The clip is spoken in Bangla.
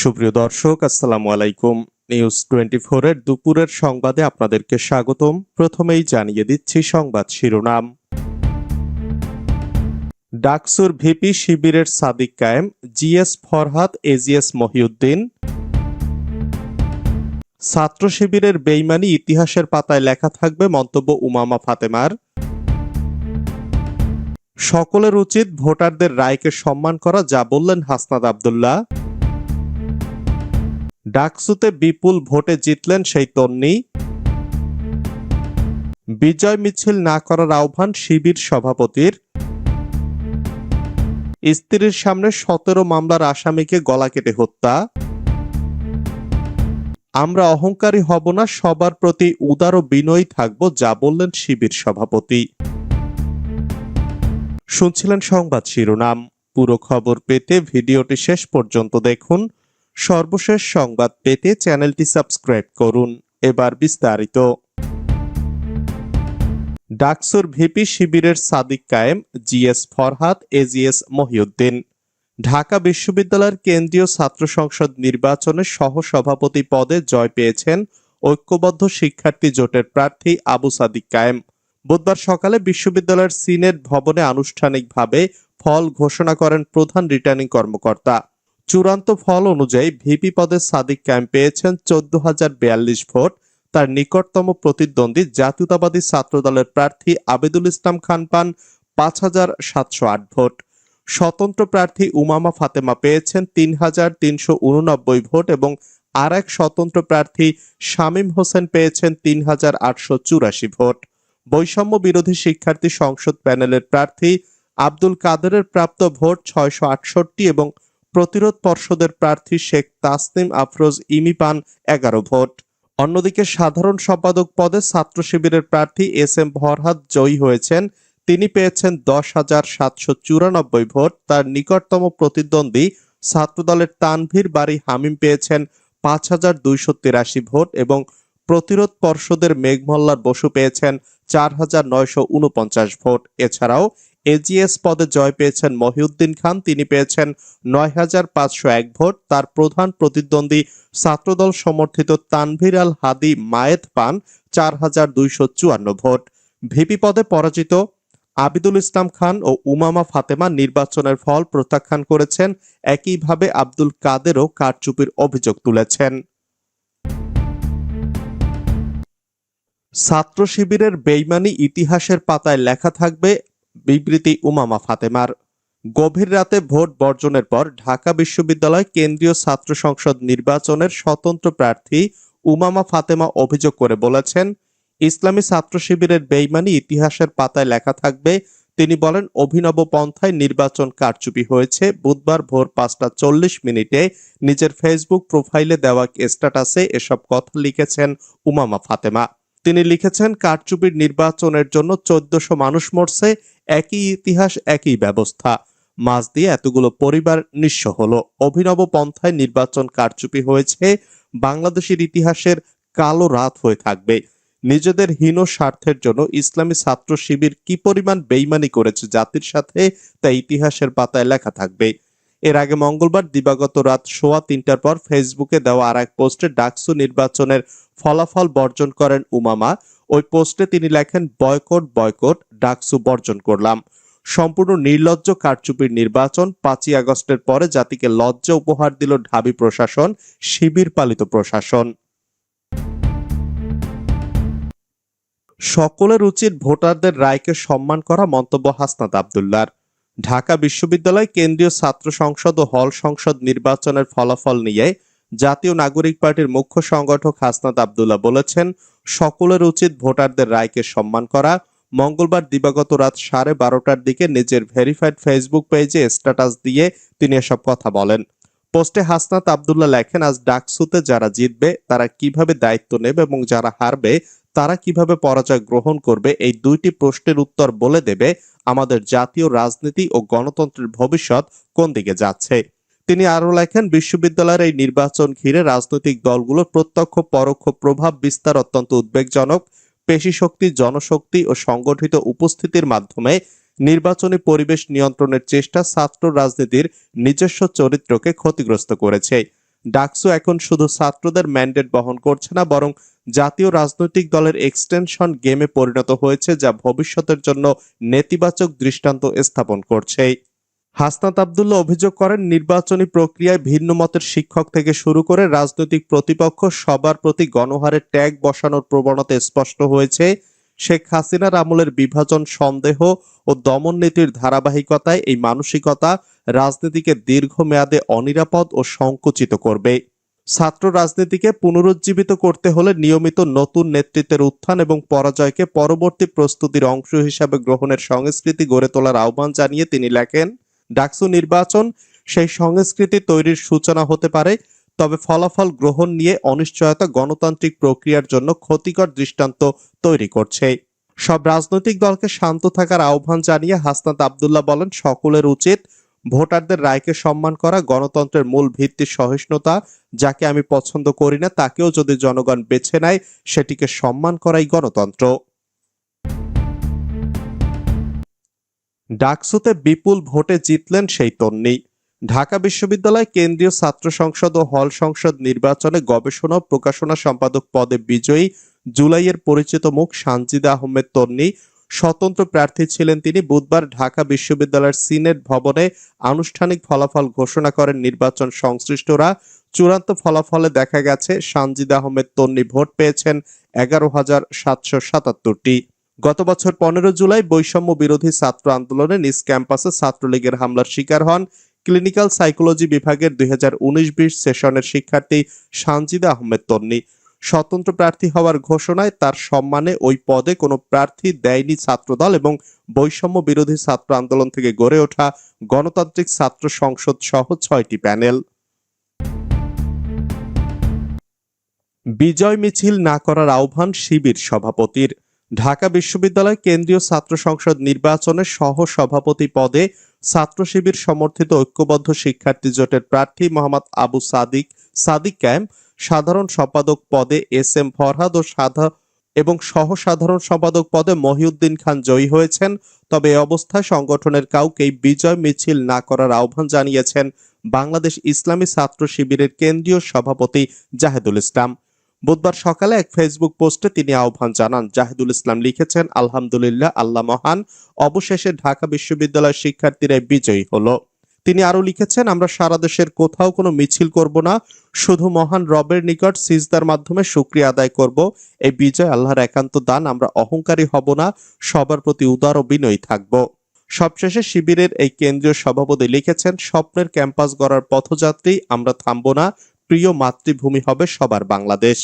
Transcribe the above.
সুপ্রিয় দর্শক, আসসালামু আলাইকুম। নিউজ টোয়েন্টি এর দুপুরের সংবাদে আপনাদেরকে স্বাগতম। প্রথমেই জানিয়ে দিচ্ছি সংবাদ শিরোনাম। ডাকসুর ভিপি শিবিরের সাদিক কায়েম, জিএস ফরহাদ, এজিএস মহিউদ্দিন। ছাত্র শিবিরের বেইমানি ইতিহাসের পাতায় লেখা থাকবে মন্তব্য উমামা ফাতেমার। সকলের উচিত ভোটারদের রায়কে সম্মান করা, যা বললেন হাসনাদ আবদুল্লাহ। ডাকসুতে বিপুল ভোটে জিতলেন সেই তন্নি। বিজয় মিছিল না করার আহ্বান শিবির সভাপতির। স্ত্রীর সামনে সতেরো মামলার আসামিকে গলা কেটে হত্যা। আমরা অহংকারী হব না, সবার প্রতি উদার ও বিনয়ী থাকব, যা বললেন শিবির সভাপতি। শুনছিলেন সংবাদ শিরোনাম। পুরো খবর পেতে ভিডিওটি শেষ পর্যন্ত দেখুন। সর্বশেষ সংবাদ পেতে চ্যানেলটি সাবস্ক্রাইব করুন। এবার বিস্তারিত। ডাকসুর ভিপি শিবিরের সাদিক কায়েম, জিএস ফরহাদ, এজিএস মহিউদ্দিন। ঢাকা বিশ্ববিদ্যালয়ের কেন্দ্রীয় ছাত্র সংসদ নির্বাচনে সহসভাপতি পদে জয় পেয়েছেন ঐক্যবদ্ধ শিক্ষার্থী জোটের প্রার্থী আবু সাদিক কায়েম। বুধবার সকালে বিশ্ববিদ্যালয়ের সিনেট ভবনে আনুষ্ঠানিকভাবে ফল ঘোষণা করেন প্রধান রিটার্নিং কর্মকর্তা। চূড়ান্ত ফল অনুযায়ী ভিপি পদে সাদিক ক্যাম্প পেয়েছেন চোদ্দ হাজার বিয়াল্লিশ ভোট। তার নিকটতম প্রতিদ্বন্দ্বী জাতীয়তাবাদী ছাত্রদলের প্রার্থী আবেদুল ইসলাম খান পান পাঁচ হাজার সাতশো আট ভোট। স্বতন্ত্র প্রার্থী উমামা ফাতেমা পেয়েছেন তিন হাজার তিনশো উননব্বই ভোট এবং আর এক স্বতন্ত্র প্রার্থী শামীম হোসেন পেয়েছেন তিন হাজার আটশো চুরাশি ভোট। বৈষম্য বিরোধী শিক্ষার্থী সংসদ প্যানেলের প্রার্থী আব্দুল কাদেরের প্রাপ্ত ভোট ছয়শো আটষট্টি এবং প্রতিরোধ পর্ষদের প্রার্থী শেখ তাসনিম আফরোজ ইমি পান এগারো ভোট। অন্যদিকে সাধারণ সম্পাদক পদে ছাত্র শিবিরের প্রার্থী এস এম ভরহাদ জয়ী হয়েছেন। তিনি পেয়েছেন দশ হাজার সাতশো চুরানব্বই ভোট। তার নিকটতম প্রতিদ্বন্দ্বী ছাত্রদলের তানভীর বাড়ি হামিম পেয়েছেন পাঁচ হাজার দুইশো তিরাশি ভোট এবং প্রতিরোধ পর্ষদের মেঘমল্লার বসু পেয়েছেন চার হাজার নয়শো উনপঞ্চাশ ভোট। এছাড়াও এজিএস পদে জয় পেয়েছেন মহিউদ্দিন খান। তিনি পেয়েছেন নয় হাজার পাঁচশো এক ভোট। তার প্রধান প্রতিদ্বন্দ্বী ছাত্রদল সমর্থিত তানভীর আল হাদি মায়েত পান চার হাজার দুইশো চুয়ান্ন ভোট। ভিপি পদে পরাজিত আবিদুল ইসলাম খান ও উমামা ফাতেমা নির্বাচনের ফল প্রত্যাখ্যান করেছেন। একইভাবে আব্দুল কাদেরও কারচুপির অভিযোগ তুলেছেন। ছাত্র শিবিরের বেইমানি ইতিহাসের পাতায় লেখা থাকবে বিবৃতি উমামা ফাতেমার। গভীর রাতে ভোট বর্জনের পর ঢাকা বিশ্ববিদ্যালয় কেন্দ্রীয় ছাত্র সংসদ নির্বাচনের স্বতন্ত্র প্রার্থী উমামা ফাতেমা অভিযোগ করে বলেছেন, ইসলামী ছাত্র শিবিরের বেইমানি ইতিহাসের পাতায় লেখা থাকবে। তিনি বলেন, অভিনব পন্থায় নির্বাচন কারচুপি হয়েছে। বুধবার ভোর পাঁচটা চল্লিশ মিনিটে নিজের ফেসবুক প্রোফাইলে দেওয়া স্ট্যাটাসে এসব কথা লিখেছেন উমামা ফাতেমা। তিনি লিখেছেন, কারচুপির নির্বাচনের জন্য চোদ্দশো মানুষ মরছে, একই ইতিহাস, একই ব্যবস্থা। মাছ দিয়ে এতগুলো পরিবার নিঃস্ব হলো। অভিনব পন্থায় নির্বাচন কারচুপি হয়েছে, বাংলাদেশের ইতিহাসের কালো রাত হয়ে থাকবে। নিজেদের হীন স্বার্থের জন্য ইসলামী ছাত্র শিবির কি পরিমাণ বেইমানি করেছে জাতির সাথে, তা ইতিহাসের পাতায় লেখা থাকবে। এর আগে মঙ্গলবার দিবাগত রাত সোয়া তিনটার পর ফেসবুকে দেওয়া আর এক পোস্টে ডাকসু নির্বাচনের ফলাফল বর্জন করেন উমামা। ওই পোস্টে তিনি লেখেন, বয়কট বয়কট, ডাকসু বর্জন করলাম। সম্পূর্ণ নির্লজ্জ কারচুপির নির্বাচন পাঁচই আগস্টের পরে জাতিকে লজ্জা উপহার দিল ঢাবি প্রশাসন, শিবির পালিত প্রশাসন। সকলের উচিত ভোটারদের রায়কে সম্মান করা মন্তব্য হাসনাত আবদুল্লার ঢাকা বিশ্ববিদ্যালয় কেন্দ্রীয় ছাত্র সংসদ ও হল সংসদ নির্বাচনের ফলাফল নিয়ে জাতীয় নাগরিক পার্টির মুখ্য সংগঠক হাসনাত আবদুল্লাহ বলেছেন, সকলের উচিত ভোটারদের রায়কে সম্মান করা। মঙ্গলবার দিবাগত রাত সাড়ে বারোটার দিকে নিজের ভেরিফাইড ফেসবুক পেজে স্ট্যাটাস দিয়ে তিনি এসব কথা বলেন। পোস্টে হাসনাত আবদুল্লাহ লেখেন, আজ ডাকসুতে যারা জিতবে, তারা কীভাবে দায়িত্ব নেবে এবং যারা হারবে তারা কীভাবে পরাজয় গ্রহণ করবে, এই দুইটি প্রশ্নের উত্তর বলে দেবে আমাদের জাতীয় রাজনীতি ও গণতন্ত্রের ভবিষ্যৎ কোন দিকে যাচ্ছে। তিনি আরও লেখেন, বিশ্ববিদ্যালয়ের এই নির্বাচন ঘিরে রাজনৈতিক দলগুলোর প্রত্যক্ষ, পরোক্ষ প্রভাব বিস্তার অত্যন্ত উদ্বেগজনক। পেশি শক্তি জনশক্তি ও সংগঠিত উপস্থিতির মাধ্যমে নির্বাচনী পরিবেশ নিয়ন্ত্রণের চেষ্টা ছাত্র রাজনীতির নিজস্ব চরিত্রকে ক্ষতিগ্রস্ত করেছে। ডাকসু এখন শুধু ছাত্রদের ম্যান্ডেট বহন করছে না, বরং জাতীয় রাজনৈতিক দলের এক্সটেনশন গেমে পরিণত হয়েছে, যা ভবিষ্যতের জন্য নেতিবাচক দৃষ্টান্ত স্থাপন করছে। হাসনাত আবদুল্লাহ অভিযোগ করেন, নির্বাচনী প্রক্রিয়ায় ভিন্ন মতের শিক্ষক থেকে শুরু করে রাজনৈতিক প্রতিপক্ষ সবার প্রতি গণহারে ট্যাগ বসানোর প্রবণতা স্পষ্ট হয়েছে। শেখ হাসিনার আমলের বিভাজন সন্দেহ ও দমন নীতির ধারাবাহিকতায় এই মানসিকতা রাজনীতিকে দীর্ঘমেয়াদে অনিরাপদ ও সংকুচিত করবে। ছাত্র রাজনীতিকে পুনরুজ্জীবিত করতে হলে নিয়মিত নতুন নেতৃত্বের উত্থান এবং পরাজয়কে পরবর্তী প্রস্তুতির অংশ হিসাবে গ্রহণের সংস্কৃতি গড়ে তোলার আহ্বান জানিয়ে তিনি লেখেন, ডাকসু নির্বাচন সেই সংস্কৃতি তৈরির সূচনা হতে পারে তবে ফলাফল গ্রহণ নিয়ে অনিশ্চয়তা গণতান্ত্রিক প্রক্রিয়ার জন্য ক্ষতিকর দৃষ্টান্ত তৈরি করছে। সব রাজনৈতিক দলকে শান্ত থাকার আহ্বান জানিয়ে হাসনাত আবদুল্লাহ বলেন, সকলের উচিত ভোটারদের রায়কে সম্মান করা, গণতন্ত্রের মূল ভিত্তি সহিষ্ণুতা, যাকে আমি পছন্দ করি না, তাকেও যদি জনগণ বেছে নেয়, সেটিকে সম্মান করাই গণতন্ত্র। ডাকসুতে বিপুল ভোটে জিতলেন সেই তন্নি। ঢাকা বিশ্ববিদ্যালয় কেন্দ্রীয় ছাত্র সংসদ ও হল সংসদ নির্বাচনে গবেষণা প্রকাশনা সম্পাদক পদে বিজয়ী জুলাইয়ের পরিচিত মুখ সানজিদা আহমেদ তন্নি। স্বতন্ত্র প্রার্থী ছিলেন তিনি। বুধবার ঢাকা বিশ্ববিদ্যালয়ের সিনেট ভবনে আনুষ্ঠানিক ফলাফল ঘোষণা করেন নির্বাচন সংশ্লিষ্টরা। চূড়ান্ত ফলাফলে দেখা গেছে, সানজিদা আহমেদ তন্নি ভোট পেয়েছেন এগারো হাজার সাতশো সাতাত্তরটি। গত বছর পনেরো জুলাই বৈষম্য বিরোধী ছাত্র আন্দোলনে নিজ ক্যাম্পাসে ছাত্রলীগের হামলার শিকার হন। ক্লিনিক্যাল সাইকোলজি বিভাগের দুই হাজার উনিশ বিশ সেশনের শিক্ষার্থী সানজিদা আহমেদ তন্নি। স্বতন্ত্র প্রার্থী হওয়ার ঘোষণায় তার সম্মানে ওই পদে কোনো প্রার্থী দেয়নি ছাত্রদল এবং বৈষম্য বিরোধী ছাত্র আন্দোলন থেকে গড়ে ওঠা গণতান্ত্রিক ছাত্র সংসদ সহ ছয়টি প্যানেল। বিজয় মিছিল না করার আহ্বান শিবির সভাপতির। ঢাকা বিশ্ববিদ্যালয় কেন্দ্রীয় ছাত্র সংসদ নির্বাচনে সহ সভাপতি পদে ছাত্র শিবির সমর্থিত ঐক্যবদ্ধ শিক্ষার্থী জোটের প্রার্থী মোহাম্মদ আবু সাদিক সাদিক ক্যাম্প, সাধারণ সম্পাদক পদে এস এম ফরহাদ ও সাধা এবং সহ সাধারণ সম্পাদক পদে মহিউদ্দিন খান জয়ী হয়েছেন। তবে এ অবস্থায় সংগঠনের কাউকেই বিজয় মিছিল না করার আহ্বান জানিয়েছেন বাংলাদেশ ইসলামী ছাত্র শিবিরের কেন্দ্রীয় সভাপতি জাহেদুল ইসলাম। বুধবার সকালে এক ফেসবুক পোস্টে তিনি আহ্বান জানান, জাহিদুল ইসলাম লিখেছেন, আলহামদুলিল্লাহ, আল্লাহ মহান। অবশেষে ঢাকা বিশ্ববিদ্যালয়ের শিক্ষার্থীরা বিজয়ী হলো। তিনি আরও লিখেছেন, আমরা সারা দেশের কোথাও কোনো মিছিল করব না, শুধু মহান রবের নিকট সিজদার মাধ্যমে শুক্রিয়া আদায় করব। এই বিজয় আল্লাহর একান্ত দান, আমরা অহংকারী হব না, সবার প্রতি উদার ও বিনয়ী থাকব। সবশেষে শিবিরের এই কেন্দ্রীয় সভাপতি লিখেছেন, স্বপ্নের ক্যাম্পাস গড়ার পথযাত্রী, আমরা থামব না প্রিয় মাতৃভূমি হবে সবার বাংলাদেশ।